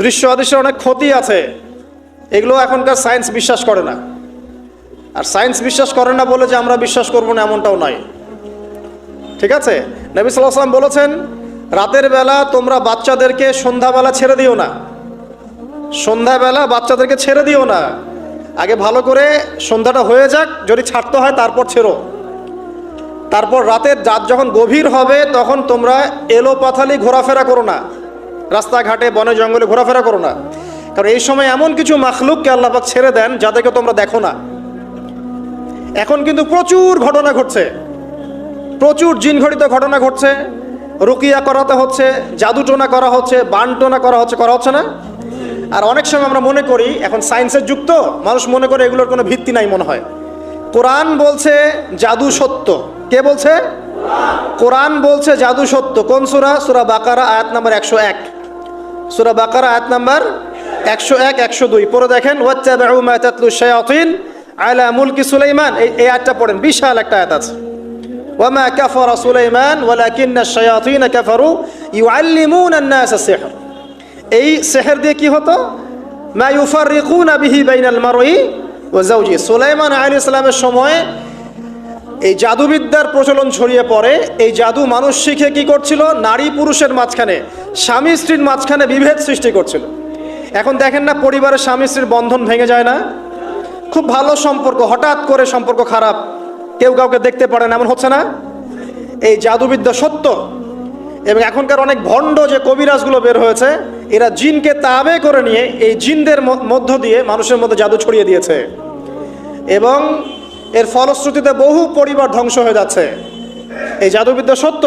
দৃশ্য অদৃশ্যের অনেক ক্ষতি আছে। এগুলো এখনকার সায়েন্স বিশ্বাস করে না। আর সায়েন্স বিশ্বাস করে না বলে যে আমরা বিশ্বাস করব না এমনটাও নয়। ঠিক আছে? নবী সাল্লাহ সাল্লাম বলেছেন, রাতের বেলা তোমরা বাচ্চাদেরকে সন্ধ্যাবেলা ছেড়ে দিও না। সন্ধ্যাবেলা বাচ্চাদেরকে ছেড়ে দিও না। আগে ভালো করে সন্ধ্যাটা হয়ে যাক, যদি ছাড়তে হয় তারপর ছেড়ো। তারপর রাতের রাত যখন গভীর হবে, তখন তোমরা এলো পাথালি ঘোরাফেরা করো না। রাস্তাঘাটে, বনে, জঙ্গলে ঘোরাফেরা করো না। কারণ এই সময় এমন কিছু মাখলুককে আল্লাপাক ছেড়ে দেন, যাদেরকে তোমরা দেখো না। এখন কিন্তু প্রচুর ঘটনা ঘটছে। প্রচুর জিনঘটিত ঘটনা ঘটছে। রুকিয়া করাতে হচ্ছে, জাদুটোনা করা হচ্ছে, বানটোনা করা হচ্ছে করা হচ্ছে না। আর অনেক সময় আমরা মনে করি, এখন সায়েন্সের যুক্ত, মানুষ মনে করে এগুলোর কোনো ভিত্তি নাই মনে হয়। কোরআন বলছে জাদু সত্য। কে বলছে? কোরআন বলছে জাদু সত্য। কোন সুরা? সুরা বাকারা, আয়াত নাম্বার একশো এক। সুরা বাকারা, আয়াত নাম্বার একশো এক, একশো দুই। পরে দেখেন ওয়াচ্চাবাউ মা তাতলু শায়াতিন আলা মুলকি সুলাইমান। এই আয়াতটা পড়েন, বিশাল একটা আয়াত আছে। ওয়ামা কাফারা সুলাইমান, ওয়ালাকিন্না শায়াতিন কাফারু ইউআল্লিমুনা আন-নাস সিহর। এই সেহের দিয়ে কি হতো? মা ইউফাররিকুনা বিহি বাইনাল মারই ওয়া যাওজি। সুলাইমান আলাইহিস সালামের সময় এই জাদুবিদ্যার প্রচলন ছড়িয়ে পড়ে। এই জাদু মানুষ শিখে কি করছিল? নারী পুরুষের মাঝখানে, স্বামী স্ত্রীর মাঝখানে বিভেদ সৃষ্টি করছিল। এখন দেখেন না, পরিবারের স্বামী স্ত্রীর বন্ধন ভেঙে যায় না? খুব ভালো সম্পর্ক, হঠাৎ করে সম্পর্ক খারাপ। কেউ কাউকে দেখতে পারে না, এমন হচ্ছে না? এই জাদুবিদ্যা সত্য। এবং এখনকার অনেক ভণ্ড যে কবিরাজগুলো বের হয়েছে, এরা জিনকে তাবে করে নিয়ে এই জিনদের মধ্য দিয়ে মানুষের মধ্যে জাদু ছড়িয়ে দিয়েছে। এবং এর ফলশ্রুতিতে বহু পরিবার ধ্বংস হয়ে যাচ্ছে। এই জাদুবিদ্যা সত্য?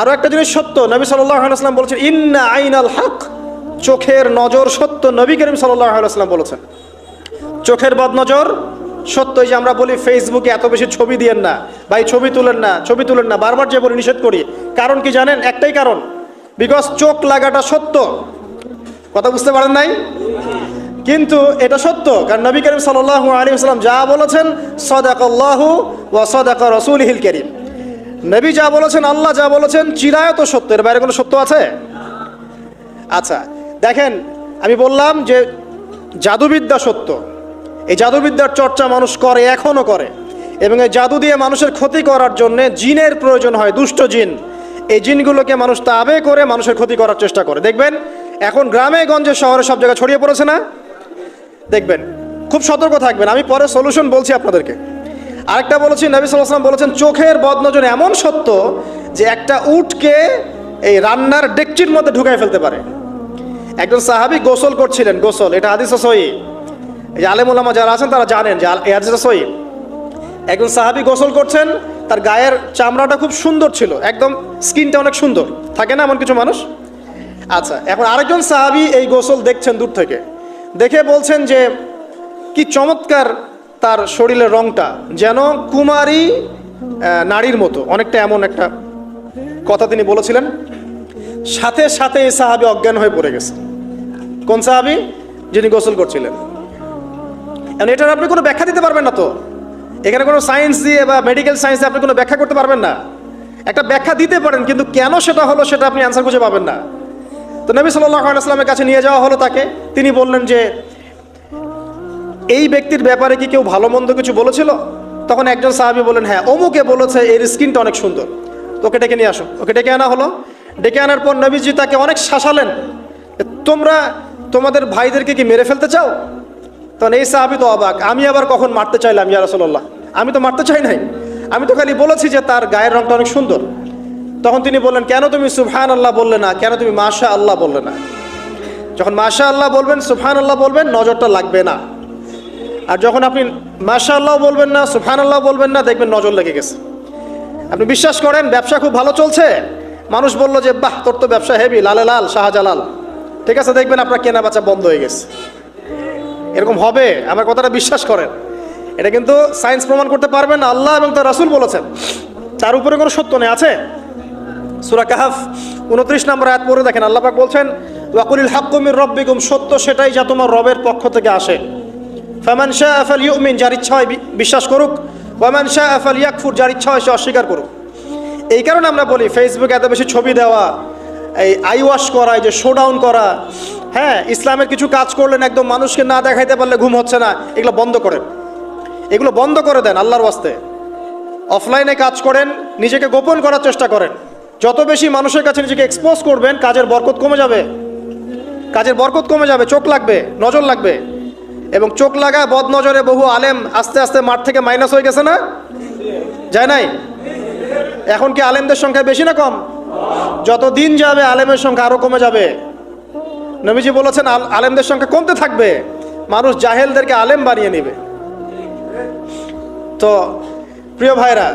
আরও একটা জিনিস সত্য, নবী সাল্লাম বলছেন, ইন্না আইনাল হক। চোখের নজর সত্য, নবী করিম সাল্লাম বলেছেন। চোখের বদনজর সত্য, এই যে আমরা বলি ফেসবুকে এত বেশি ছবি দিয়েন না, ভাই ছবি তুলেন না, ছবি তুলেন না, বারবার যে বলি নিষেধ করি। কারণ কি জানেন? একটাই কারণ বিকজ চোখ লাগাটা সত্য। কথা বুঝতে পারেন নাই? কিন্তু এটা সত্য, কারণ নবী করিম সাল্লাহ আলী আসসালাম যা বলেছেন, সদাকল্লাহু ওয়া সদাক রসুল হিল করিম। নবী যা বলেছেন, আল্লাহ যা বলেছেন, চিরায়ত সত্য এর বাইরে কোনো সত্য আছে? আচ্ছা দেখেন, আমি বললাম যে জাদুবিদ্যা সত্য। এই জাদুবিদ্যার চর্চা মানুষ করে, এখনও করে। এবং এই জাদু দিয়ে মানুষের ক্ষতি করার জন্য জিনের প্রয়োজন হয়, দুষ্ট জিন। এই জিনগুলোকে মানুষ তাবে করে মানুষের ক্ষতি করার চেষ্টা করে। দেখবেন, এখন গ্রামে, গঞ্জে, শহরে সব জায়গায় ছড়িয়ে পড়েছে না? দেখবেন, খুব সতর্ক থাকবেন। আমি পরে সলিউশন বলছি আপনাদেরকে। আরেকটা বলেছি, নবী সাল্লাম বলেছেন, চোখের বদনজর এমন সত্য যে একটা উটকে এই রান্নার ডেকচির মধ্যে ঢুকাই ফেলতে পারে। একজন সাহাবি গোসল করছিলেন, গোসল। এটা হাদিস সহি। এই আলেমুল্লামা যারা আছেন, তারা জানেন যে এই হাদিস সহি। একজন সাহাবি গোসল করছেন, তার গায়ের চামড়াটা খুব সুন্দর ছিল। একদম স্কিনটা অনেক সুন্দর। থাকে না এমন কিছু মানুষ? আচ্ছা এখন আরেকজন সাহাবি এই গোসল দেখছেন দূর থেকে। দেখে বলছেন যে, কি চমৎকার তার শরীরের রংটা, যেন কুমারী নারীর মতো। অনেকটা এমন একটা কথা তিনি বলেছিলেন। সাথে সাথে এই সাহাবি অজ্ঞান হয়ে পড়ে গেছে। কোন সাহাবি? যিনি গোসল করছিলেন। এটার আপনি কোনো ব্যাখ্যা দিতে পারবেন না তো? এখানে কোনো সায়েন্স দিয়ে বা মেডিকেল সায়েন্স দিয়ে আপনি কোনো ব্যাখ্যা করতে পারবেন না? একটা ব্যাখ্যা দিতে পারেন, কিন্তু কেন সেটা হলো সেটা আপনি অ্যান্সার খুঁজে পাবেন না। তো নবী সাল্লাহ কাছে নিয়ে যাওয়া হলো তাকে। তিনি বললেন যে, এই ব্যক্তির ব্যাপারে কি কেউ ভালো মন্দ কিছু বলেছিল? তখন একজন সাহাবি বলেন হ্যাঁ অমুকে বলেছে, এর স্কিনটা অনেক সুন্দর। ওকে ডেকে নিয়ে আসো। ওকে ডেকে আনা হলো। ডেকে আনার পর নবীজি তাকে অনেক শাসালেন তোমরা তোমাদের ভাইদেরকে কি মেরে ফেলতে চাও? তখন এই সাহাবি তো অবাক, আমি আবার কখন মারতে চাইলাম ইয়া রাসূলুল্লাহ? আমি তো মারতে চাই নাই। আমি তো খালি বলেছি যে, তার গায়ের রংটা অনেক সুন্দর। তখন তিনি বললেন, কেন তুমি সুবহান আল্লাহ বললে না? কেন তুমি মাশা আল্লাহ বললে না? যখন মাশা আল্লাহ বলবেন সুবহান আল্লাহ বলবেন, নজরটা লাগবে না। আর যখন আপনি মাশা আল্লাহ বলবেন না সুবহান আল্লাহ বলবেন না, দেখবেন নজর লেগে গেছে। আপনি বিশ্বাস করেন, ব্যবসা খুব ভালো চলছে? মানুষ বলল যে, বাহ, তোর তো ব্যবসা হেভি লালে লাল শাহজালাল। ঠিক আছে, দেখবেন আপনার কেনা বেচা বন্ধ হয়ে গেছে। এরকম হবে, আমার কথাটা বিশ্বাস করেন। এটা কিন্তু সায়েন্স প্রমাণ করতে পারবেন আল্লাহ এবং তার রাসূল বলেছেন। তার উপরে কোনো সত্য নেই, আছে? সুরা কাহাফ, উনত্রিশ নম্বর আয়াত পড়ে দেখেন, আল্লাহ পাক বলছেন, ওয়াকুলিল হাক্কুমির রব্বিকুম সত্য সেটাই যা তোমার রবের পক্ষ থেকে আসে। ফামান শাহ আফাল ইউমিন যার ইচ্ছা হয় বিশ্বাস করুক। ওয়ামান শাহ আফাল ইয়াকফুর যার ইচ্ছা হয় সে অস্বীকার করুক। এই কারণে আমরা বলি ফেসবুকে এত বেশি ছবি দেওয়া, এই আই ওয়াশ করা, এই যে শো ডাউন করা হ্যাঁ ইসলামের কিছু কাজ করলেন একদম মানুষকে না দেখাইতে পারলে ঘুম হচ্ছে না, এগুলো বন্ধ করেন। এগুলো বন্ধ করে দেন আল্লাহর ওয়াস্তে। অফলাইনে কাজ করেন, নিজেকে গোপন করার চেষ্টা করেন। যত বেশি মানুষের কাছে নিজেকে এক্সপোজ করবেন, কাজের বরকত কমে যাবে। কাজের বরকত কমে যাবে, চোখ লাগবে, নজর লাগবে। এবং চোখ লাগা বদ নজরে বহু আলেম আস্তে আস্তে মাঠ থেকে মাইনাস হয়ে গেছে না? যায় নাই? এখন কি আলেমদের সংখ্যা বেশি না কম? যত দিন যাবে, আলেমের সংখ্যা আরও কমে যাবে। নবীজি বলেছেন, আল- আলেমদের সংখ্যা কমতে থাকবে। মানুষ জাহেলদেরকে আলেম বানিয়ে নেবে। তো, প্রিয় ভাইরা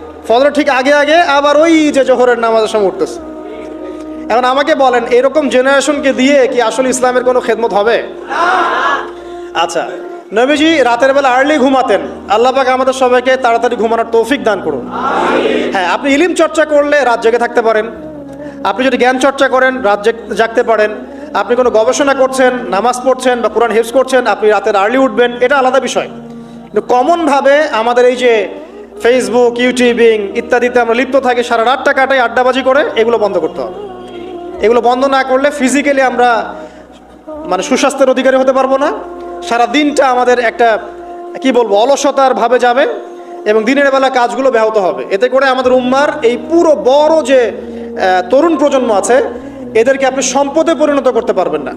ফজরের ঠিক আগে আগে, আবার ওই যে জোহরের নামাজের সময় উঠতেছে। এখন আমাকে বলেন, এরকম জেনারেশনকে দিয়ে কি আসলে ইসলামের কোনো খেদমত হবে? আচ্ছা নবীজি রাতের বেলা আর্লি ঘুমাতেন। আল্লাহ আমাদের সবাইকে তাড়াতাড়ি ঘুমানোর তৌফিক দান করুন। হ্যাঁ আপনি ইলিম চর্চা করলে রাত জেগে থাকতে পারেন। আপনি যদি জ্ঞান চর্চা করেন, রাত জেগ- জাগতে পারেন। আপনি কোনো গবেষণা করছেন, নামাজ পড়ছেন বা কোরআন হেফস করছেন, আপনি রাতের আর্লি উঠবেন, এটা আলাদা বিষয়। কিন্তু কমনভাবে আমাদের এই যে ফেসবুক ইউটিউবিং ইত্যাদিতে আমরা লিপ্ত থাকি, সারা রাতটা কাটাই, আড্ডাবাজি করে, এগুলো বন্ধ করতে হবে। এগুলো বন্ধ না করলে ফিজিক্যালি আমরা মানে সুস্বাস্থ্যের অধিকারী হতে পারব না। সারা দিনটা আমাদের একটা, কি বলব, অলসতার ভাবে যাবে এবং দিনের বেলা কাজগুলো ব্যাহত হবে। এতে করে আমাদের উম্মার এই পুরো বড় যে তরুণ প্রজন্ম আছে, এদেরকে আপনি সম্পদে পরিণত করতে পারবেন না।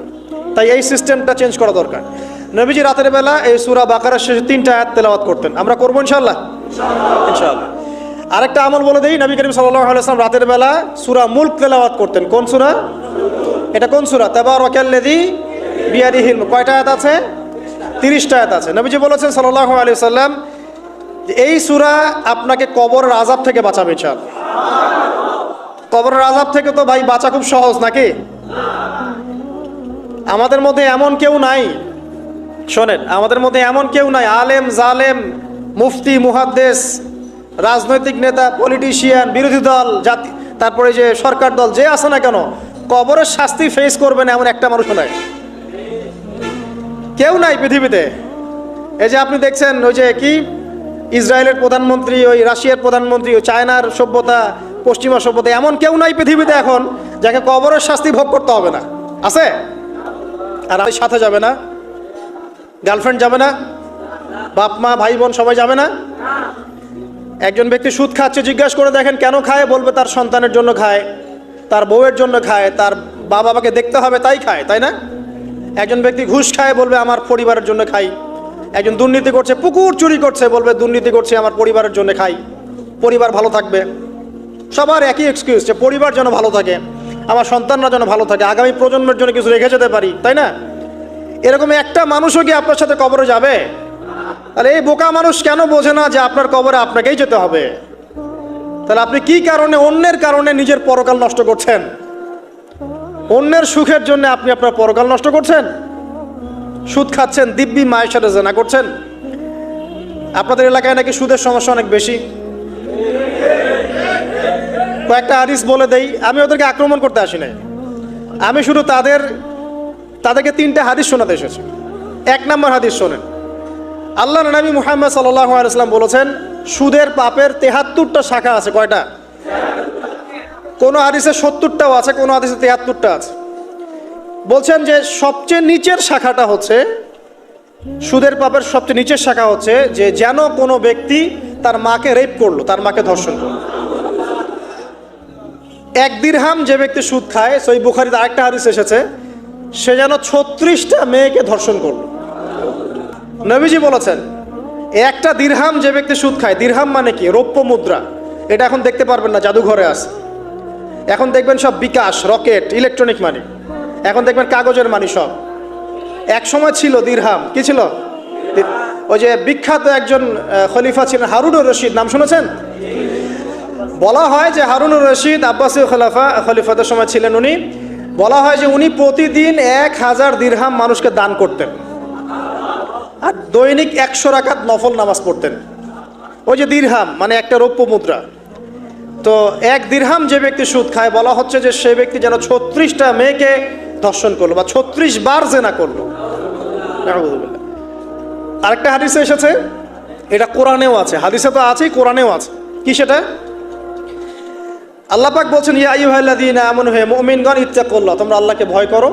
তাই এই সিস্টেমটা চেঞ্জ করা দরকার। নবীজি রাতের বেলা এই সুরা বাকারার শেষে তিনটা আয়াত তেলাওয়াত করতেন। আমরা করব ইনশাল্লাহ আরেকটা আমল বলে দিই, নবী করিম সাল্লাহ আলাইসলাম রাতের বেলা সুরা মুল্ক তেলাওয়াত করতেন। কোন সুরা? এটা কোন সুরা? তেবার ওয়াকাল্লেদি বিয়ারিহিল কয়টা আয়াত আছে? তিরিশটা আয়াত আছে। নবীজি বলেছেন সাল্লাহ আলি সাল্লাম এই সুরা আপনাকে কবর আজাব থেকে বাঁচাবে চাল কবর আজাব থেকে তো ভাই বাঁচা খুব সহজ নাকি? আমাদের মধ্যে এমন কেউ নাই। শোনেন, আমাদের মধ্যে এমন কেউ নাই। আলেম, জালেম মুফতি, মুহাদ্দেস, রাজনৈতিক নেতা পলিটিশিয়ান বিরোধী দল, জাতি, তারপরে যে সরকার দল, যে আছে না কেন, কবরের শাস্তি ফেস করবে না এমন একটা মানুষ নাই। কেউ নাই পৃথিবীতে। এই যে আপনি দেখছেন, ওই যে কি? ইসরায়েলের প্রধানমন্ত্রী, ওই রাশিয়ার প্রধানমন্ত্রী ওই চায়নার সভ্যতা, পশ্চিমা সভ্যতা, এমন কেউ নাই পৃথিবীতে এখন, যাকে কবরের শাস্তি ভোগ করতে হবে না। আছে? আর সাথে যাবে না? গার্লফ্রেন্ড যাবে না? বাপ, মা, ভাই, বোন, সবাই যাবে না? একজন ব্যক্তি সুদ খাচ্ছে, জিজ্ঞাসা করে দেখেন কেন খায়? বলবে তার সন্তানের জন্য খায়, তার বউয়ের জন্য খায়, তার বাবা বাবাকে দেখতে হবে, তাই খায়, তাই না? একজন ব্যক্তি ঘুষ খায়, বলবে আমার পরিবারের জন্য খাই। একজন দুর্নীতি করছে, পুকুর চুরি করছে, বলবে দুর্নীতি করছে, আমার পরিবারের জন্য খাই। পরিবার ভালো থাকবে। সবার একই এক্সকিউজ যে পরিবার যেন ভালো থাকে, আমার সন্তানরা যেন ভালো থাকে। আগামী প্রজন্মের জন্য কিছু রেখে যেতে পারি, তাই না? এরকম একটা মানুষও কি আপনার সাথে কবরে যাবে? তাহলে এই বোকা মানুষ কেন বোঝে না যে আপনার কবরে আপনাকেই যেতে হবে? তাহলে আপনি কি কারণে, অন্যের কারণে নিজের পরকাল নষ্ট করছেন? অন্যের সুখের জন্য আপনি আপনার পরকাল নষ্ট করছেন? সুদ খাচ্ছেন, দিব্যি মায়ের সাথে জেনা করছেন? আপনাদের এলাকায় নাকি সুদের সমস্যা অনেক বেশি? কয়েকটা হাদিস বলে দেই, আমি ওদেরকে আক্রমণ করতে আসি নাই। আমি শুধু তাদের, তাদেরকে তিনটা হাদিস শোনাতে এসেছি। এক নম্বর হাদিস শোনেন। আল্লাহ নবী মুহাম্মদ আলাইসলাম বলেছেন, সুদের পাপের তেহাত্তরটা শাখা আছে, কয়টা? কোনো হাদিসে সত্তরটাও আছে, কোনো হাদিসে তেহাত্তরটা আছে। বলছেন যে সবচেয়ে নিচের শাখাটা হচ্ছে, সুদের পাপের সবচেয়ে নিচের শাখা হচ্ছে যে যেন কোনো ব্যক্তি তার মাকে রেপ করল, তার মাকে ধর্ষণ করল। এক দিরহাম যে ব্যক্তি সুদ খায়, সই বুখারিতে আরেকটা হাদিস এসেছে, সে যেন ছত্রিশটা মেয়েকে ধর্ষণ করল। নবীজি বলেছেন, একটা দিরহাম যে ব্যক্তি সুদ খায়, দিরহাম মানে কি? রৌপ্য মুদ্রা। এটা এখন দেখতে পারবেন না, জাদুঘরে আছে। এখন দেখবেন সব বিকাশ, রকেট, ইলেকট্রনিক মানি। এখন দেখবেন কাগজের মানি সব। এক সময় ছিল দিরহাম। কি ছিল? ওই যে বিখ্যাত একজন খলিফা ছিলেন হারুনুর রশিদ। নাম শুনেছেন? বলা হয় যে হারুনুর রশিদ আব্বাসী খলিফা খলিফাতের সময় ছিলেন উনি। বলা হয় যে উনি প্রতিদিন এক হাজার দিরহাম মানুষকে দান করতেন। আর দৈনিক একশো রাখাত নফল নামাজ পড়তেন। ওই যে দীর্হাম মানে একটা রৌপ্য মুদ্রা। তো এক দিরহাম যে ব্যক্তি সুদ খায়, বলা হচ্ছে যে সে ব্যক্তি যেন ছত্রিশটা মেয়েকে ধর্ষণ করল বা ছত্রিশ বার জেনা করল। আরেকটা হাদিসে এসেছে, এটা কোরআনেও আছে, হাদিসে তো আছেই, কোরআনেও আছে। কি সেটা? আল্লাহ পাক বলছেন, ইয়া আইয়ুহাল্লাযীনা আমানু, হে মুমিনগণ, ইত্তাকুল্লাহ, তোমরা আল্লাহকে ভয় করো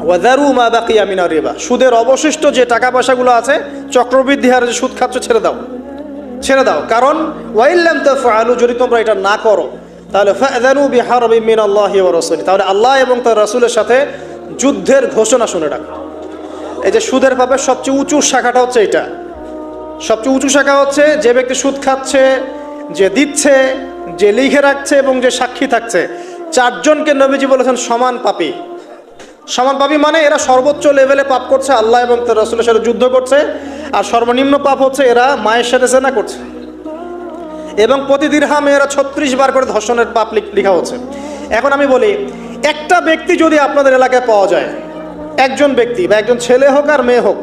ওয়াদারু মা বাকিয়া মিনার রিবা। সুদের অবশিষ্ট যে টাকা পয়সাগুলো আছে, চক্রবৃদ্ধি হারে যে সুদ খাচ্ছ, ছেড়ে দাও। ছেড়ে দাও। কারণ ওয়াইল্লাম তাফআলু, যদি তোমরা এটা না করো, তাহলে ফাযানু বিহারবি মিনাল্লাহি ওয়া রাসূলি। তাহলে আল্লাহ এবং তার রাসূলের সাথে যুদ্ধের ঘোষণা শুনে রাখো। এই যে সুদের পাপের সবচেয়ে উঁচু শাখাটা হচ্ছে এটা। সবচেয়ে উঁচু শাখা হচ্ছে যে ব্যক্তি সুদ খাচ্ছে, যে দিচ্ছে, যে লিখে রাখছে এবং যে সাক্ষী থাকছে। চারজনকে নবীজি বলেছেন সমান পাপী। সমান পাপী মানে এরা সর্বোচ্চ লেভেলে পাপ করছে আল্লাহ এবং তার রসুলের সাথে যুদ্ধ করছে, আর সর্বনিম্ন পাপ হচ্ছে এরা মায়ের সাথে জেনা করছে। এবং প্রতি দিরহামে এরা ছত্রিশ বার করে ধর্ষণের পাপ লেখা হচ্ছে। এখন আমি বলি, একটা ব্যক্তি যদি আপনাদের এলাকায় পাওয়া যায়, একজন ব্যক্তি, বা একজন ছেলে হোক আর মেয়ে হোক,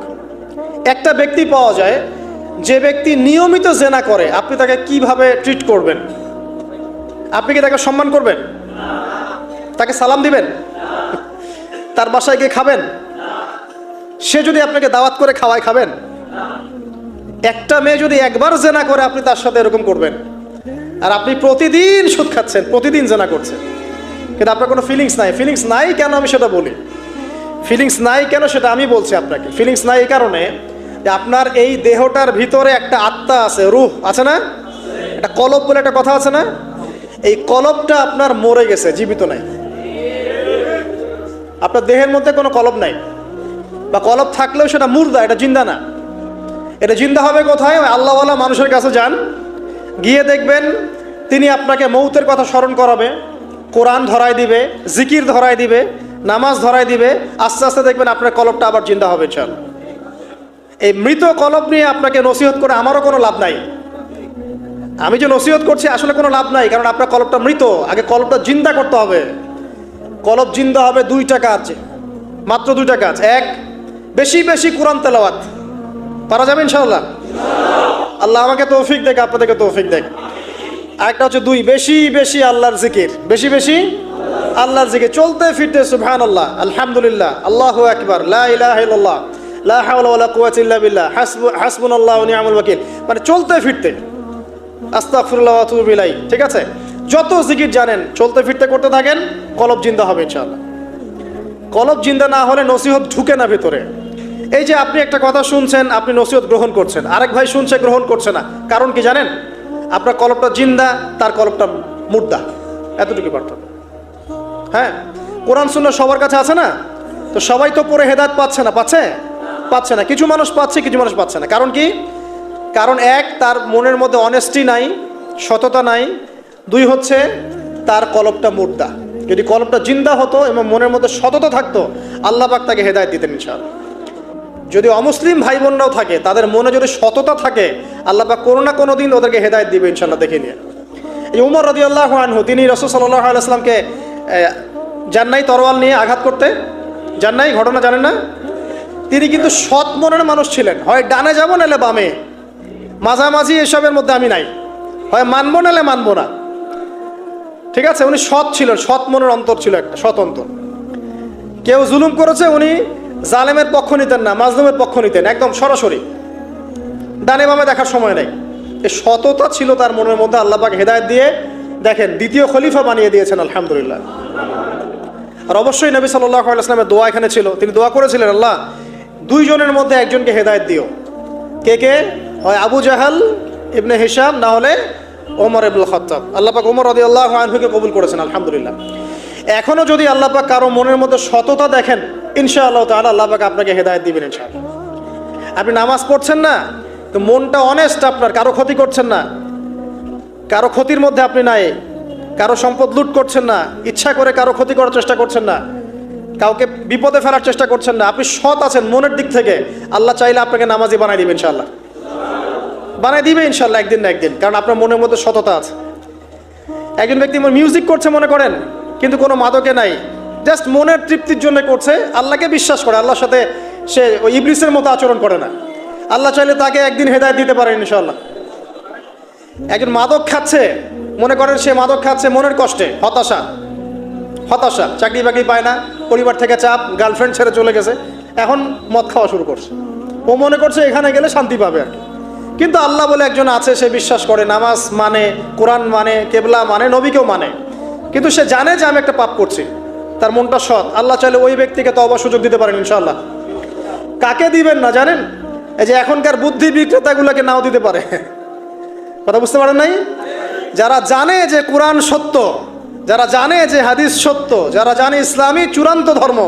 একটা ব্যক্তি পাওয়া যায়, যে ব্যক্তি নিয়মিত জেনা করে, আপনি তাকে কীভাবে ট্রিট করবেন? আপনি কি তাকে সম্মান করবেন? তাকে সালাম দিবেন? তার বাসায় গিয়ে খাবেন? সে যদি আপনাকে দাওয়াত করে খাওয়ায় খাবেন? একটা মেয়ে যদি একবার জেনা করে, আপনি তার সাথে এরকম করবেন। আর আপনি প্রতিদিন সুদ খাচ্ছেন, প্রতিদিন জেনা করছেন। কিন্তু আপনার কোনো ফিলিংস নাই। ফিলিংস নাই কেন আমি সেটা বলি? ফিলিংস নাই কেন সেটা আমি বলছি আপনাকে। ফিলিংস নাই এই কারণে যে আপনার এই দেহটার ভিতরে একটা আত্মা আছে, রুহ, আছে না? একটা কলব বলে একটা কথা আছে না? এই কলবটা আপনার মরে গেছে, জীবিত নাই। আপনার দেহের মধ্যে কোনো কলব নাই। বা কলব থাকলেও সেটা মুর্দা, এটা জিন্দা না। এটা জিন্দা হবে কোথায়? আল্লাহওয়ালা মানুষের কাছে যান, গিয়ে দেখবেন তিনি আপনাকে মৌতের কথা স্মরণ করাবে, কোরআন ধরায় দিবে, জিকির ধরায় দিবে, নামাজ ধরায় দিবে, আস্তে আস্তে দেখবেন আপনার কলবটা আবার জিন্দা হবে চল এই মৃত কলব নিয়ে আপনাকে নসিহত করে আমারও কোনো লাভ নাই। আমি যে নসিহত করছি আসলে কোনো লাভ নাই, কারণ আপনার কলবটা মৃত, আগে কলবটা জিন্দা করতে হবে। কলব জিন্দা হবে দুইটা কাজ মাত্র দুইটা কাজ এক, বেশি বেশি কোরআন তেলাওয়াত। পারা যাবে ইনশাআল্লাহ? আল্লাহ আমাকে তৌফিক দেখ, আপনাদেরকে তৌফিক দেখ। আরেকটা হচ্ছে দুই, বেশি বেশি আল্লাহর জিকির। বেশি বেশি আল্লাহর জিকির। চলতে ফিরতে সুবহান আল্লাহ আলহামদুলিল্লাহ, আল্লাহ আকবার, লা ইলাহা ইল্লাল্লাহ, লা হাওলা ওয়ালা বিল্লাহ মানে চলতে ফিরতে। আস্তাগফিরুল্লাহ ওয়া ঠিক আছে? যত জিকির জানেন, চলতে ফিরতে করতে থাকেন, কলব জিন্দা হবে ইনশাআল্লাহ। কলব জিন্দা না হলে নসিহত ঢুকে না ভেতরে। এই যে আপনি একটা কথা শুনছেন, আপনি নসিহত গ্রহণ করছেন। আরেক ভাই শুনছে, গ্রহণ করছে না। কারণ কি জানেন? আপনার কলবটা জিন্দা, তার কলবটা মুর্দা। এতটুকু পার্থক্য। হ্যাঁ? কোরআন শূন্য সবার কাছে আছে না? তো সবাই তো পরে হেদায়ত পাচ্ছে না, পাচ্ছে? পাচ্ছে না। কিছু মানুষ পাচ্ছে, কিছু মানুষ পাচ্ছে না। কারণ কি? কারণ এক, তার মনের মধ্যে অনেস্টি নাই, সততা নাই দুই হচ্ছে তার কলবটা মুর্দা। যদি কলবটা জিন্দা হতো এবং মনের মধ্যে সততা থাকতো, আল্লাহ পাক তাকে হেদায়ত দিতেন ইনশাআল্লাহ। যদি অমুসলিম ভাই বোনরাও থাকে, তাদের মনে যদি সততা থাকে, আল্লাহ কোনো না কোনো দিন ওদেরকে হেদায়ত দিবে ইনশাল্লাহ দেখে নিয়ে। এই উমর রদি আল্লাহ আনহু, তিনি রসুল সাল্লাহ আলাইসলামকে যান নাই তরোয়াল নিয়ে আঘাত করতে, জান্নাই ঘটনা জানেন না? তিনি কিন্তু সৎ মনের মানুষ ছিলেন। হয় ডানে যাব নাহলে বামে। মাঝামাঝি এসবের মধ্যে আমি নাই। হয় মানবো নাহলে মানবো না। ঠিক আছে? উনি সৎ ছিলেন, সৎ মনের অন্তর ছিল একটা, সৎ অন্তর। কেউ জুলুম করেছে, উনি জালেমের পক্ষ নিতেন না, মাজলুমের পক্ষ নিতেন, একদম সরাসরি। ডানে বামে দেখার সময় নেই। এই সততা ছিল তার মনের মধ্যে, আল্লাহ পাক হেদায়ত দিয়ে দেখেন, দ্বিতীয় খলিফা বানিয়ে দিয়েছেন, আলহামদুলিল্লাহ। আর অবশ্যই নবী সাল্লাহ আলাইসলামের দোয়া এখানে ছিল। তিনি দোয়া করেছিলেন, আল্লাহ, দুইজনের মধ্যে একজনকে হেদায়ত দিও। কে কে? হয় আবু জাহাল, ইবনে হিসাম না হলে ওমর ইবুল খত্তাব। আল্লাহ পাক ওমর রদি আল্লাহ আনহুকে কবুল করেছেন, আলহামদুলিল্লাহ। এখনও যদি আল্লাহ পাক কারও মনের মধ্যে সততা দেখেন ইনশা আল্লাহ তাহলে আল্লাহ পাক আপনাকে হেদায়ত দিবেন, ইনশাআল্লাহ। আপনি নামাজ পড়ছেন না, তো মনটা অনেস্ট আপনার, কারও ক্ষতি করছেন না। কারও ক্ষতির মধ্যে আপনি নাই, কারও সম্পদ লুট করছেন না, ইচ্ছা করে কারও ক্ষতি করার চেষ্টা করছেন না, কাউকে বিপদে ফেলার চেষ্টা করছেন না, আপনি সৎ আছেন মনের দিক থেকে, আল্লাহ চাইলে আপনাকে নামাজি বানাই দিবে ইনশাল্লাহ বানাই দিবে ইনশাল্লাহ একদিন না একদিন, কারণ আপনার মনের মধ্যে সততা আছে। একজন ব্যক্তি মিউজিক করছে মনে করেন, কিন্তু কোনো মাদকে নাই। জাস্ট মনের তৃপ্তির জন্য করছে, আল্লাহকে বিশ্বাস করে, আল্লাহর সাথে সে ওই ইবলিসের মতো আচরণ করে না। আল্লাহ চাইলে তাকে একদিন হেদায়ত দিতে পারেন ইনশাল্লাহ একজন মাদক খাচ্ছে, মনে করেন সে মাদক খাচ্ছে মনের কষ্টে, হতাশা। হতাশা, চাকরি বাকরি পায় না, পরিবার থেকে চাপ গার্লফ্রেন্ড ছেড়ে চলে গেছে, এখন মদ খাওয়া শুরু করছে। ও মনে করছে এখানে গেলে শান্তি পাবে আর কি। কিন্তু আল্লাহ বলে একজন আছে, সে বিশ্বাস করে নামাজ মানে কোরআন মানে কেবলা মানে নবীকেও মানে। কিন্তু সে জানে যে আমি একটা পাপ করছি। তার মনটা সৎ। আল্লাহ চাইলে ওই ব্যক্তিকে তো অবশ্য সুযোগ দিতে পারেন ইনশাল্লাহ কাকে দিবেন না জানেন? এই যে এখনকার বুদ্ধি বিক্রেতাগুলোকে নাও দিতে পারে। কথা বুঝতে পারেন নাই? যারা জানে যে কোরআন সত্য, যারা জানে যে হাদিস সত্য, যারা জানে ইসলামী চূড়ান্ত ধর্ম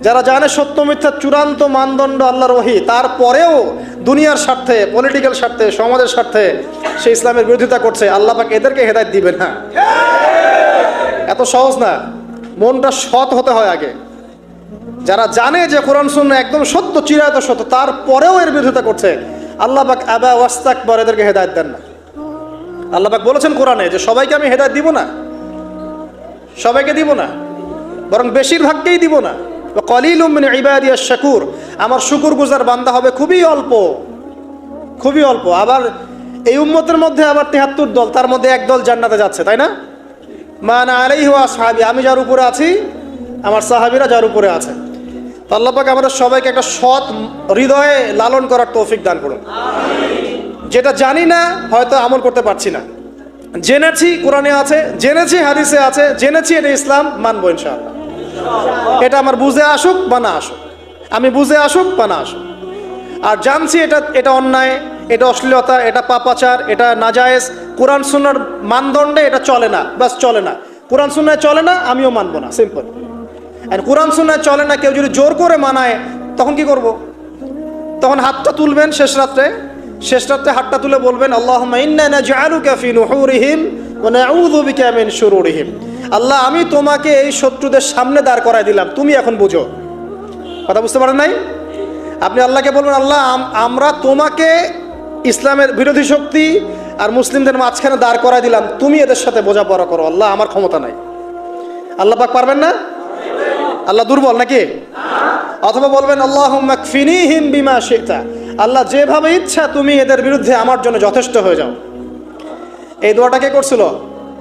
যারা জানে সত্য মিথ্যা চূড়ান্ত মানদণ্ড আল্লাহর ওহি, তারপরেও দুনিয়ার স্বার্থে পলিটিক্যাল স্বার্থে, সমাজের স্বার্থে সে ইসলামের বিরোধিতা করছে, আল্লাহ পাক এদেরকে হেদায়ত দিবে না এত সহজ না। মনটা সৎ হতে হয় আগে। যারা জানে যে কোরআন শূন্য একদম সত্য, চিরায়ত সত্য, তারপরেও এর বিরোধিতা করছে, আল্লাহ পাক আবা ওয়াস্তাক পর এদেরকে হেদায়ত দেন না। আল্লাহ পাক বলেছেন কোরআনে যে সবাইকে আমি হেদায়ত দিব না। সবাইকে দিব না। বরং বেশিরভাগকেই দিব না। কলিল ইবাদিয়া শাকুর। আমার শুকুর গুজার বান্দা হবে খুবই অল্প। খুবই অল্প। আবার এই উম্মতের মধ্যে আবার তেহাত্তর দল তার মধ্যে এক দল জান্নাতে যাচ্ছে তাই না? মান আলাই হওয়া সাহাবি আমি যার উপরে আছি আমার সাহাবিরা যার উপরে আছে। তো আমাদের সবাইকে একটা সৎ হৃদয়ে লালন করার তৌফিক দান করুন। যেটা জানি না হয়তো আমল করতে পারছি না। জেনেছি কোরআনে আছে জেনেছি হাদিসে আছে জেনেছি এটা ইসলাম মানবো ইনশাআল্লাহ। এটা আমার বুঝে আসুক বা না আসুক। আমি বুঝে আসুক বা না আসুক। আর জানছি এটা এটা অন্যায়, এটা অশ্লীলতা, এটা পাপাচার, এটা নাজায়েজ। কোরআন সুন্নার মানদণ্ডে এটা চলে না বাস চলে না। কোরআন সুন্নায় চলে না, আমিও মানব না, সিম্পল। আর কোরআন সুন্নায় চলে না, কেউ যদি জোর করে মানায়, তখন কি করব? তখন হাতটা তুলবেন শেষ রাত্রে। শেষ রাত্রে হাতটা তুলে বলবেন আল্লাহ আল্লাহ, আমি তোমাকে এই শত্রুদের সামনে দাঁড় করায় দিলাম। তুমি এখন বুঝো। কথা বুঝতে পারেন নাই? আপনি আল্লাহকে বলবেন, আল্লাহ আমরা তোমাকে ইসলামের বিরোধী শক্তি আর মুসলিমদের মাঝখানে দাঁড় করায় দিলাম। তুমি এদের সাথে বোঝাপড়া করো। আল্লাহ, আমার ক্ষমতা নাই। আল্লাহ পাক পারবেন না? আল্লাহ দুর্বল নাকি? অথবা বলবেন আল্লাহ শেখা আল্লাহ, যেভাবে ইচ্ছা তুমি এদের বিরুদ্ধে আমার জন্য যথেষ্ট হয়ে যাও। এই দোয়াটা কে করছিল?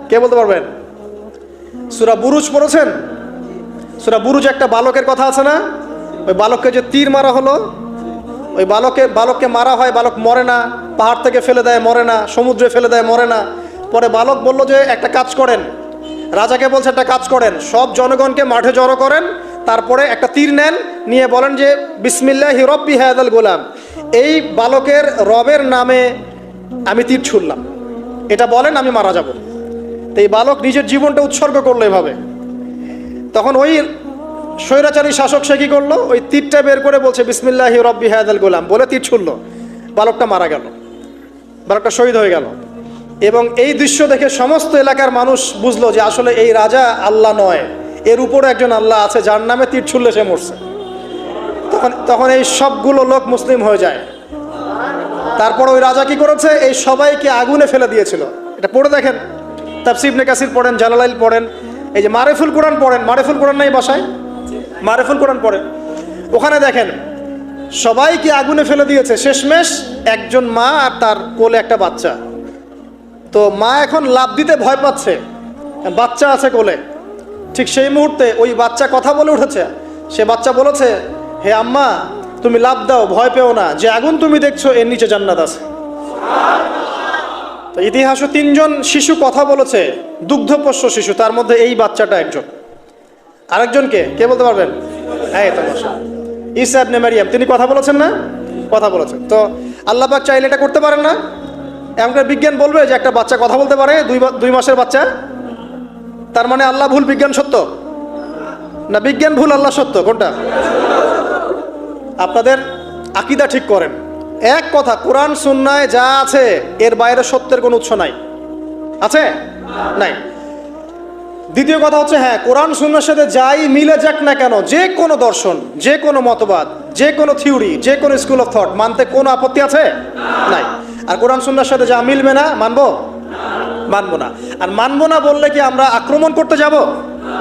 কে বলতে পারবেন? সুরা বুরুজ পড়েছেন? সুরা বুরুজ একটা বালকের কথা আছে না? ওই বালককে যে তীর মারা হলো, ওই বালকে, বালককে মারা হয়, বালক মরে না, পাহাড় থেকে ফেলে দেয়, মরে না, সমুদ্রে ফেলে দেয়, মরে না। পরে বালক বলল যে, একটা কাজ করেন। রাজাকে বলছে, একটা কাজ করেন। সব জনগণকে মাঠে জড়ো করেন, তারপরে একটা তীর নেন, নিয়ে বলেন যে, বিসমিল্লাহ হিরব্বি হায়াদাল গোলাম। এই বালকের রবের নামে আমি তীর ছুড়লাম। এটা বলেন, আমি মারা যাব। তো এই বালক নিজের জীবনটা উৎসর্গ করল এভাবে। তখন ওই স্বৈরাচারী শাসক সে কী করল? ওই তীরটা বের করে বলছে, বিসমিল্লাহ রব্বি হায়াদাল গোলাম। বলে তীর ছুড়লো। বালকটা মারা গেল। বালকটা শহীদ হয়ে গেল। এবং এই দৃশ্য দেখে সমস্ত এলাকার মানুষ বুঝলো যে আসলে এই রাজা আল্লাহ নয়। এর উপরে একজন আল্লাহ আছে, যার নামে তীর ছুড়লে সে মরছে। তখন তখন এই সবগুলো লোক মুসলিম হয়ে যায়। তারপর ওই রাজা কি করেছে? এই সবাইকে আগুনে ফেলে দিয়েছিল। এটা পড়ে দেখেন। তাফসিবনে কাসির পড়েন, জালালাইল পড়েন, এই যে মারেফুল কোরআন পড়েন। মারেফুল কোরআন নাই বাসায়? মারেফুল কোরআন পড়েন। ওখানে দেখেন, সবাইকে আগুনে ফেলে দিয়েছে। শেষমেশ একজন মা আর তার কোলে একটা বাচ্চা। তো মা এখন লাভ দিতে ভয় পাচ্ছে। বাচ্চা আছে কোলে। ঠিক সেই মুহূর্তে ওই বাচ্চা কথা বলে উঠেছে। সে বাচ্চা বলেছে, হে আম্মা তুমি লাভ দাও, ভয় পেও না। যে আগুন তুমি দেখছ, এর নিচে জান্নাত আছে। তো ইতিহাসে তিনজন শিশু কথা বলেছে, দুগ্ধপোষ্য শিশু, তার মধ্যে এই বাচ্চাটা একজন। আরেকজনকে, কে বলতে পারবেন? হ্যাঁ তোমাশা ইসা ইবনে মারিয়াম, তিনি কথা বলেছেন না? কথা বলেছেন। তো আল্লাহ পাক চাইলে এটা করতে পারেন না? এমনকি বিজ্ঞান বলবে যে একটা বাচ্চা কথা বলতে পারে, দুই দুই মাসের বাচ্চা। তার মানে আল্লাহ ভুল বিজ্ঞান সত্য? না, বিজ্ঞান ভুল, আল্লাহ সত্য, কোনটা? আপনাদের আকিদা ঠিক করেন। এক কথা, কোরআন সুন্নায় যা আছে, এর বাইরে সত্যের কোনো উৎস নাই। আছে? নাই। দ্বিতীয় কথা হচ্ছে হ্যাঁ কোরআন সুন্নার সাথে যাই মিলে যাক না কেন, যে কোনো দর্শন, যে কোনো মতবাদ, যে কোনো থিওরি, যে কোনো স্কুল অফ থট মানতে কোনো আপত্তি আছে? নাই। আর কোরআন সুন্নার সাথে যা মিলবে না, মানবো? মানবো না। আর মানবো না বললে কি আমরা আক্রমণ করতে যাব?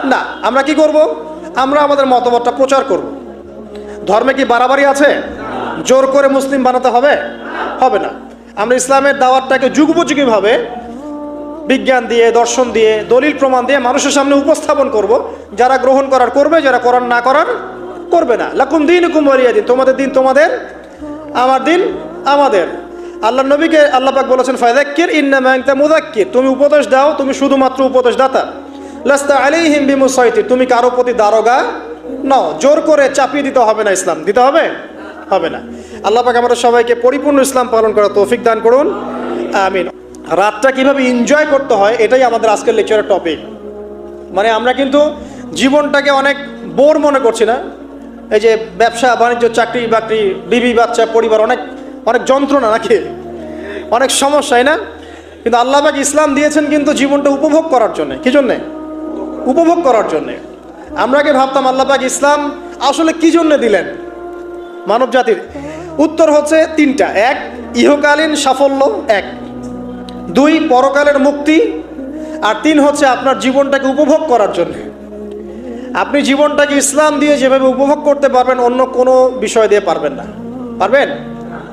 না। আমরা কি করব? আমরা আমাদের মতবাদটা প্রচার করব। ধর্মে কি বাড়াবাড়ি আছে? জোর করে মুসলিম বানাতে হবে? হবে না। আমরা ইসলামের দাওয়াতটাকে যুগোপযোগীভাবে বিজ্ঞান দিয়ে, দর্শন দিয়ে, দলিল প্রমাণ দিয়ে মানুষের সামনে উপস্থাপন করব। যারা গ্রহণ করার করবে, যারা করার না করার করবে না। লাকুম দিন কুমারিয়া দিন। তোমাদের দিন তোমাদের, আমার দিন আমাদের। আল্লাহ নবীকে আল্লাহ পাক বলেছেন ফায়দাক্কির ইন্না ম্যাংতা মুদাক্কির তুমি উপদেশ দাও, তুমি শুধুমাত্র উপদেশ দাতা লাস্তা আলাইহিম বিমুসাইতি তুমি কারও প্রতি দারোগা নাও জোর করে চাপিয়ে দিতে হবে না ইসলাম। দিতে হবে? হবে না। আল্লাহ পাক আমাদের সবাইকে পরিপূর্ণ ইসলাম পালন করার তৌফিক দান করুন। আমিন। রাতটা কীভাবে এনজয় করতে হয়, এটাই আমাদের আজকের লেকচারের টপিক মানে আমরা কিন্তু জীবনটাকে অনেক বোর মনে করছি না। এই যে ব্যবসা, বাণিজ্য, চাকরি, বাকরি, বিবি, বাচ্চা, পরিবার, অনেক অনেক যন্ত্রণা নাকি? অনেক সমস্যাই না? কিন্তু আল্লাহ পাক ইসলাম দিয়েছেন কিন্তু জীবনটা উপভোগ করার জন্য। কি জন্যে? উপভোগ করার জন্যে। আমরা কি ভাবতাম আল্লাহ পাক ইসলাম আসলে কি জন্য দিলেন? মানব জাতির। উত্তর হচ্ছে তিনটা। এক, ইহকালীন সাফল্য, এক। দুই, পরকালের মুক্তি। আর তিন হচ্ছে আপনার জীবনটাকে উপভোগ করার জন্য। আপনি জীবনটাকে ইসলাম দিয়ে যেভাবে উপভোগ করতে পারবেন, অন্য কোনো বিষয় দিয়ে পারবেন না। পারবেন?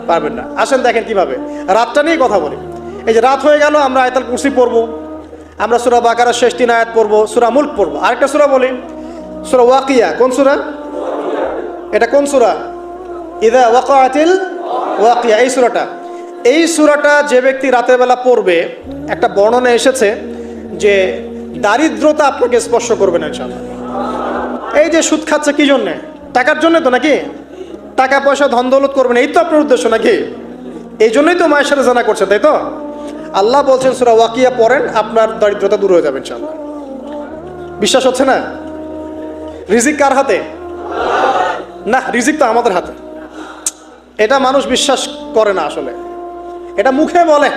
পারবেন না। আসেন দেখেন কীভাবে। রাতটা নিয়ে কথা বলি। এই যে রাত হয়ে গেল, আমরা আয়তাল কুরসি পড়ব। আমরা সুরা বাকারার শেষ তিন আয়াত পড়ব, সুরা মুল্ক পড়ব। আরেকটা সুরা বলি। সুরা ওয়াকিয়া কোন সুরা এটা কোন সুরা ইদা ওয়াকাতিল ওয়াকিয়া এই সুরাটা এই সুরাটা যে ব্যক্তি রাতের বেলা পড়বে, একটা বর্ণনা এসেছে যে দারিদ্রতা আপনাকে স্পর্শ করবে না, ইনশাআল্লাহ। এই যে সুদ খাচ্ছে কি জন্যে? টাকার জন্য তো নাকি? টাকা, পয়সা, ধন, দৌলত করবেন এই তো আপনার উদ্দেশ্য নাকি? এই জন্যই তো মায়ের সাথে জানা করছে, তাই তো? আল্লাহ বলছেন, সুরা ওয়াকিয়া পড়েন, আপনার দারিদ্রতা দূর হয়ে যাবে, ইনশাআল্লাহ। বিশ্বাস হচ্ছে না? রিজিক কার হাতে? না, রিজিক তো আমাদের হাতে। এটা মানুষ বিশ্বাস করে না আসলে। এটা মুখে বলে।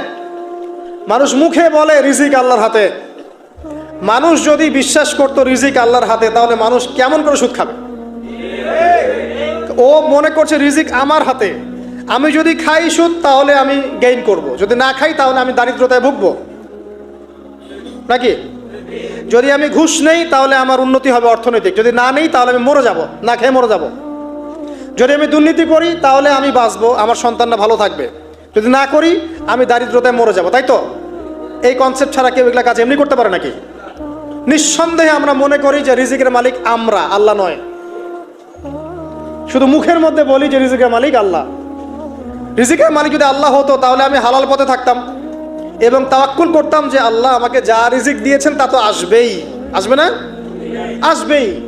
মানুষ মুখে বলে রিজিক আল্লাহর হাতে। মানুষ যদি বিশ্বাস করতো রিজিক আল্লাহর হাতে, তাহলে মানুষ কেমন করে সুদ খাবে? ও মনে করছে রিজিক আমার হাতে। আমি যদি খাই সুদ, তাহলে আমি গেইন করব। যদি না খাই, তাহলে আমি দারিদ্রতায় ভুগবো। নাকি? যদি আমি ঘুষ নেই, তাহলে আমার উন্নতি হবে অর্থনৈতিক। যদি না নেই, তাহলে আমি মরে যাব। না খেয়ে মরে যাব। যদি আমি দুর্নীতি করি, তাহলে আমি বাঁচবো, আমার সন্তানরা ভালো থাকবে। যদি না করি, আমি দারিদ্রতায় মরে যাব, তাই তো? এই কনসেপ্ট ছাড়া কেউ এগুলা কাজ এমনি করতে পারে নাকি? নিঃসন্দেহে আমরা মনে করি যে রিজিকের মালিক আমরা, আল্লাহ নয়। শুধু মুখের মধ্যে বলি যে রিজিকের মালিক আল্লাহ। রিজিকের মালিক যদি আল্লাহ হতো, তাহলে আমি হালাল পথে থাকতাম। এবং তাওয়াক্কুল করতাম যে আল্লাহ আমাকে যা রিজিক দিয়েছেন তা তো আসবেই। আসবে না? আসবেই।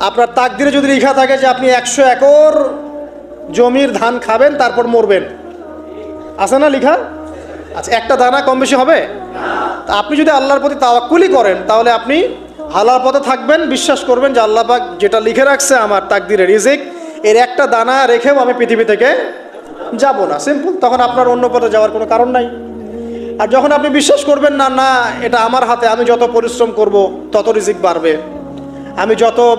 আপনার তাকদিরে যদি লেখা থাকে যে আপনি একশো একর জমির ধান খাবেন, তারপর মরবেন। আছে না লিখা? আচ্ছা একটা দানা কম বেশি হবে? আপনি যদি আল্লাহর প্রতি তাওয়াক্কুলই করেন, তাহলে আপনি হালার পথে থাকবেন, বিশ্বাস করবেন যে আল্লাহ পাক যেটা লিখে রাখছে আমার তাকদিরে রিজিক, এর একটা দানা রেখেও আমি পৃথিবী থেকে যাব না। সিম্পল, তখন আপনার অন্য পথে যাওয়ার কোনো কারণ নাই। আর যখন আপনি বিশ্বাস করবেন না না, এটা আমার হাতে, আমি যত পরিশ্রম করব, তত রিজিক বাড়বে। আমি যত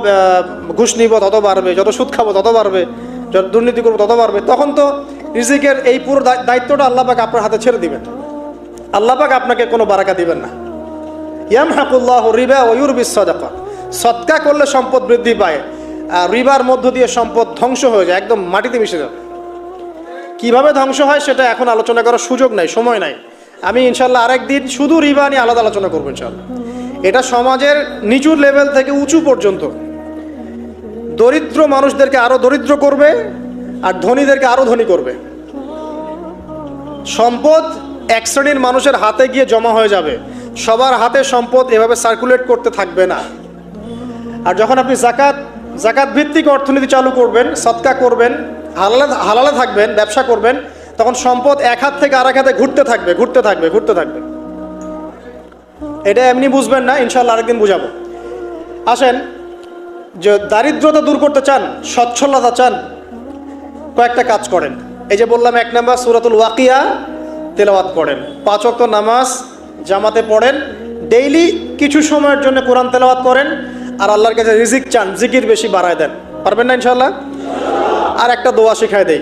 ঘুষ নিব, তত বাড়বে, যত সুদ খাব, তত বাড়বে, যত দুর্নীতি করব, তত বাড়বে। তখন তো রিজিকের এই পুরো দায়- দায়িত্বটা আল্লাহ পাক আপনার হাতে ছেড়ে দিবেন। আল্লাহ পাক আপনাকে কোনো বারাকা দিবেন না। ইয়াম হাকুল্লাহ রিবা ওয়ুর বিশ্বদাকা সৎকা করলে সম্পদ বৃদ্ধি পায়, আর রিবার মধ্য দিয়ে সম্পদ ধ্বংস হয়ে যায়, একদম মাটিতে মিশে যাবে কীভাবে ধ্বংস হয় সেটা এখন আলোচনা করার সুযোগ নাই, সময় নাই। আমি ইনশাল্লাহ আরেকদিন শুধু রিবা নিয়ে আলাদা আলোচনা করব ইনশাল্লাহ এটা সমাজের নিচু লেভেল থেকে উঁচু পর্যন্ত। দরিদ্র মানুষদেরকে আরও দরিদ্র করবে আর ধনীদেরকে আরও ধনী করবে। সম্পদ এক শ্রেণির মানুষের হাতে গিয়ে জমা হয়ে যাবে। সবার হাতে সম্পদ এভাবে সার্কুলেট করতে থাকবে না। আর যখন আপনি জাকাত জাকাত ভিত্তিক অর্থনীতি চালু করবেন, সৎকা করবেন, হালালে হালালে থাকবেন, ব্যবসা করবেন তখন সম্পদ এক হাত থেকে আরেক হাতে ঘুরতে থাকবে ঘুরতে থাকবে ঘুরতে থাকবে। এটা এমনি বুঝবেন না ইনশাল্লাহ আরেকদিন বুঝাবো। আসেন, যে দারিদ্রতা দূর করতে চান, সচ্ছলতা চান, কয়েকটা কাজ করেন। এই যে বললাম এক নাম্বার সুরাতুল ওয়াকিয়া তেলাওয়াত করেন। পাঁচ ওয়াক্ত নামাজ, জামাতে পড়েন, ডেইলি কিছু সময়ের জন্য কোরআন তেলাওয়াত করেন, আর আল্লাহর কাছে রিজিক চান, জিকির বেশি বাড়ায় দেন। পারবেন না ইনশাল্লাহ আর একটা দোয়া শিখায় দেই।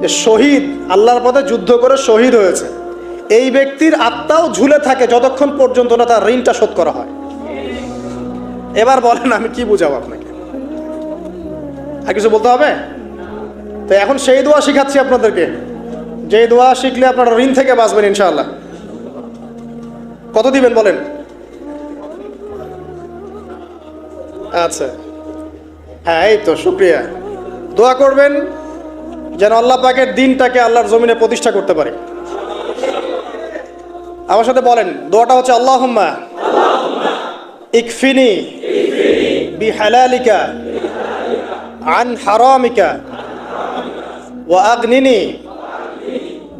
যে শহীদ, আল্লাহর পথে যুদ্ধ করে শহীদ হয়েছে। এই ব্যক্তির আত্মাও ঝুলে থাকে যতক্ষণ পর্যন্ত না তার ঋণটা শোধ করা হয়। এবার বলেন, আমি কি বুঝাবো আপনাকে? আর কিছু বলতে হবে? তো এখন সেই দোয়া শিখাচ্ছি আপনাদেরকে। যে দোয়া শিখলে আপনারা ঋণ থেকে বাঁচবেন ইনশাআল্লাহ। কত দিবেন বলেন? আচ্ছা। হ্যাঁ এই তো, শুক্রিয়া। দোয়া করবেন। যেন আল্লাহ পাকের দিনটাকে আল্লাহর জমিনে প্রতিষ্ঠা করতে পারে। আমার সাথে বলেন, দোয়াটা হচ্ছে আল্লাহ ইকফিনি বি হালালিকা আন হারামিকা ওয়া আগনিনি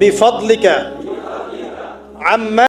বিফদলিকা আম্মা